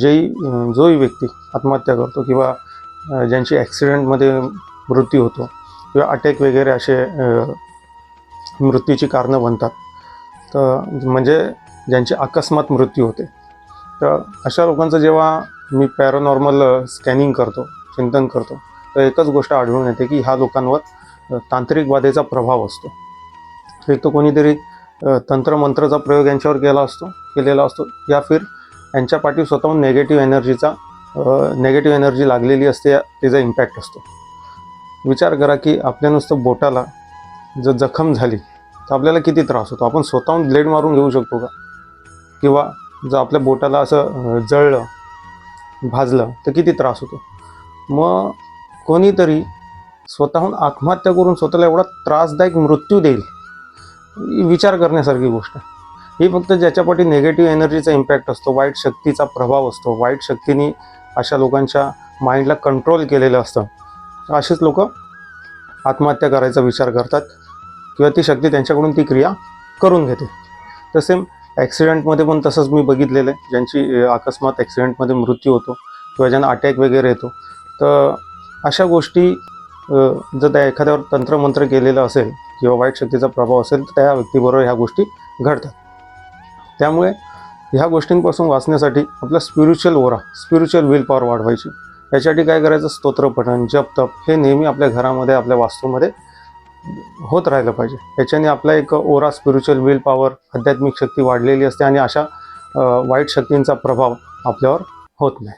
जेही जोही व्यक्ती आत्महत्या करतो किंवा ज्यांची ॲक्सिडेंटमध्ये मृत्यू होतो किंवा अटॅक वगैरे असे मृत्यूची कारणं बनतात. तर म्हणजे ज्यांचे अकस्मात मृत्यू होते. तर अशा लोकांचं जेव्हा मी पॅरानॉर्मल स्कॅनिंग करतो चिंतन करतो तर एकच गोष्ट आढळून येते की ह्या लोकांवर अ, तांत्रिक प्रभाव असतो. एक तर कोणीतरी तंत्रमंत्राचा प्रयोग यांच्यावर केला असतो केलेला असतो. या फिर यांच्या पाठी स्वतःहून नेगेटिव्ह एनर्जीचा नेगेटिव्ह एनर्जी लागलेली असते या- इम्पॅक्ट असतो. विचार करा की आपल्या नुसतं बोटाला जर जखम झाली तर आपल्याला किती त्रास होतो? आपण स्वतःहून ब्लेड मारून घेऊ शकतो का? किंवा जर आपल्या बोटाला असं जळलं भाजलं तर किती त्रास होतो? मग कोणीतरी स्वतःहून आत्महत्या करून स्वतःला एवढा त्रासदायक मृत्यू देईल ही विचार करण्यासारखी गोष्ट आहे. ही फक्त ज्याच्यापाठी निगेटिव्ह एनर्जीचा इम्पॅक्ट असतो वाईट शक्तीचा प्रभाव असतो. वाईट शक्तीने अशा लोकांच्या माइंडला कंट्रोल केलेलं असतं. असेच लोक आत्महत्या करायचा विचार करतात किंवा ती शक्ती त्यांच्याकडून ती क्रिया करून घेते. तसे ॲक्सिडेंटमध्ये पण तसंच मी बघितलेलं आहे. ज्यांची अकस्मात ॲक्सिडेंटमध्ये मृत्यू होतो किंवा ज्यांना अटॅक वगैरे येतो. तर अशा गोष्टी जर त्या एखाद्यावर तंत्रमंत्र केलेलं असेल किंवा वाईट शक्तीचा प्रभाव असेल तर त्या व्यक्तीबरोबर ह्या गोष्टी घडतात. त्यामुळे ह्या गोष्टींपासून वाचण्यासाठी आपला spiritual aura spiritual will power वाढवायची. याच्यासाठी काय करायचं? स्तोत्र पठण जप तप हे नेहमी आपल्या घरामध्ये आपल्या वास्तूमध्ये होत राहिलं पाहिजे. याच्याने आपला एक ओरा स्पिरिच्युअल विल पॉवर आध्यात्मिक शक्ती वाढलेली असते आणि अशा वाईट शक्तींचा प्रभाव आपल्यावर होत नाही.